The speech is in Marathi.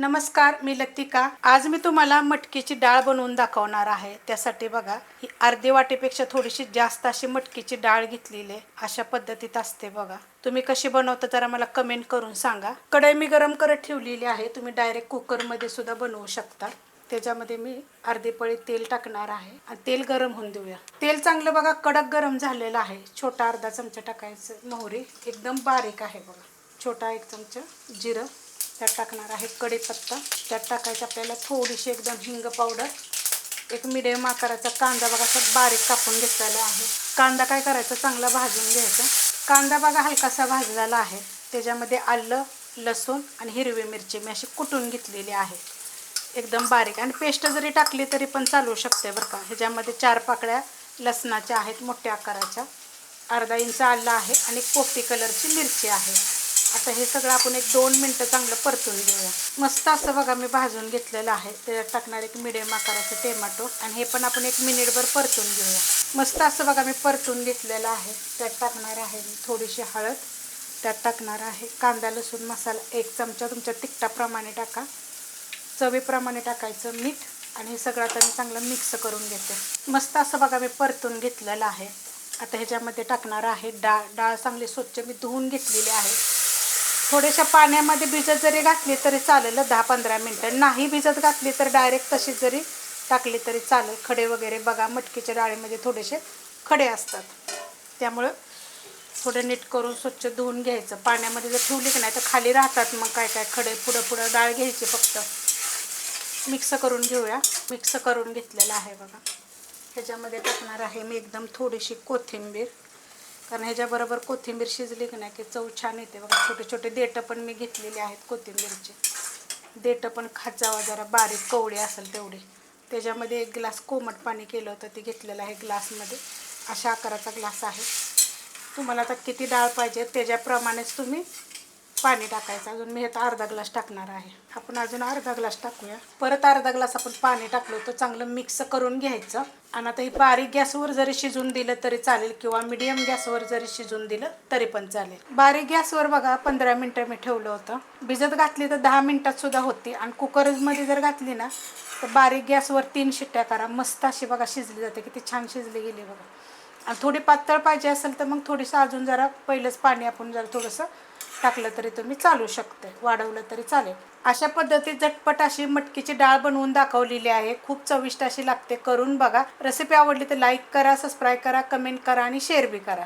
नमस्कार मी लतिका. आज मी तुम्हाला मटकीची डाळ बनवून दाखवणार आहे. त्यासाठी बघा ही अर्धी वाटीपेक्षा थोडीशी जास्त अशी मटकीची डाळ घेतलेली आहे. अशा पद्धतीत असते बघा. तुम्ही कशी बनवता जरा मला कमेंट करून सांगा. कढई मी गरम करत ठेवलेली आहे. तुम्ही डायरेक्ट कुकरमध्ये सुद्धा बनवू शकता. त्याच्यामध्ये मी अर्धी पळी तेल टाकणार आहे. आणि तेल गरम होऊन देऊया. तेल चांगलं बघा कडक गरम झालेलं आहे. छोटा अर्धा चमचा टाकायचं मोहरी. एकदम बारीक आहे बघा. छोटा एक चमचा जिरं. त्यात टाकणार आहे कढीपत्ता. त्यात टाकायचं आपल्याला थोडीशी एकदम हिंग पावडर एक मिडियम आकाराचा कांदा बघा असा बारीक कापून घेतलेला आहे. कांदा काय करायचा? चांगला भाजून घ्यायचा. कांदा बघा हलकासा भाजलेला आहे. त्याच्यामध्ये आलं लसूण आणि हिरवी मिरची मी अशी कुटून घेतलेली आहे. एकदम बारीक. आणि पेस्ट जरी टाकली तरी पण चालू शकते बरं का. ह्याच्यामध्ये चार पाकळ्या लसणाच्या आहेत मोठ्या आकाराच्या. अर्धा इंच आलं आहे आणि पोपटी कलरची मिरची आहे. आता हे सगळं आपण एक दोन मिनटं चांगलं परतून घेऊया. मस्त असं बघा मी भाजून घेतलेलं आहे. त्याच्यात टाकणार एक मिडियम आकाराचं टेमॅटो आणि हे पण आपण एक मिनिटभर परतून घेऊया. मस्त असं बघा मी परतून घेतलेलं आहे. त्यात टाकणार आहे मी थोडीशी हळद. त्यात टाकणार आहे कांदा लसूण मसाला. एक चमचा तुमच्या तिखटाप्रमाणे टाका. चवीप्रमाणे टाकायचं मीठ आणि हे सगळं आता मी चांगलं मिक्स करून घेते. मस्त असं बघा मी परतून घेतलेलं आहे. आता ह्याच्यामध्ये टाकणार आहे डाळ. डाळ चांगली स्वच्छ मी धुवून घेतलेली आहे. थोड्याशा पाण्यामध्ये भिजत जरी घातली तरी चालेल दहा पंधरा मिनटं. नाही भिजत घातली तर डायरेक्ट तशी जरी टाकली तरी चालेल. खडे वगैरे बघा मटकीच्या डाळीमध्ये थोडेसे खडे असतात. त्यामुळं थोडं नीट करून स्वच्छ धुवून घ्यायचं. पाण्यामध्ये जर ठेवली की नाही तर खाली राहतात मग काय काय खडे पुढं पुढं डाळ घ्यायची फक्त. मिक्स करून घेऊया. मिक्स करून घेतलेलं आहे बघा. ह्याच्यामध्ये टाकणार आहे मी एकदम थोडीशी कोथिंबीर. कारण ह्याच्याबरोबर कोथिंबीर शिजली की नाही की चव छान येते. बघा छोटे छोटे देठं पण मी घेतलेले आहेत कोथिंबीरचे. देठं पण खात जावा जरा बारीक कवळी असेल तेवढी. त्याच्यामध्ये एक ग्लास कोमट पाणी केलं होतं ते घेतलेलं आहे ग्लासमध्ये. अशा आकाराचा ग्लास आहे. तुम्हाला आता किती डाळ पाहिजे त्याच्याप्रमाणेच तुम्ही पाणी टाकायचं. अजून मी आता अर्धा ग्लास टाकणार आहे. आपण अजून अर्धा ग्लास टाकूया. परत अर्धा ग्लास आपण पाणी टाकलं होतं चांगलं मिक्स करून घ्यायचं. आणि आता ही बारीक गॅसवर जरी शिजून दिलं तरी चालेल किंवा मिडियम गॅसवर जरी शिजून दिलं तरी पण चालेल. बारीक गॅसवर बघा पंधरा मिनटं मी ठेवलं होतं. भिजत घातली तर दहा मिनटात सुद्धा होती. आणि कुकरमध्ये जर घातली ना तर बारीक गॅसवर तीन शिट्ट्या करा. मस्त अशी बघा शिजली जाते. किती छान शिजली गेली बघा. आणि थोडी पातळ पाहिजे असेल तर मग थोडीसं अजून जरा पहिलंच पाणी आपण जरा थोडंसं टाकलं तरी तुम्ही चालू शकते वाढवलं तरी चालेल. अशा पद्धतीत झटपट अशी मटकीची डाळ बनवून दाखवलेली आहे. खूप चविष्ट अशी लागते. करून बघा. रेसिपी आवडली तर लाईक करा सबस्क्राईब करा कमेंट करा आणि शेअर बी करा.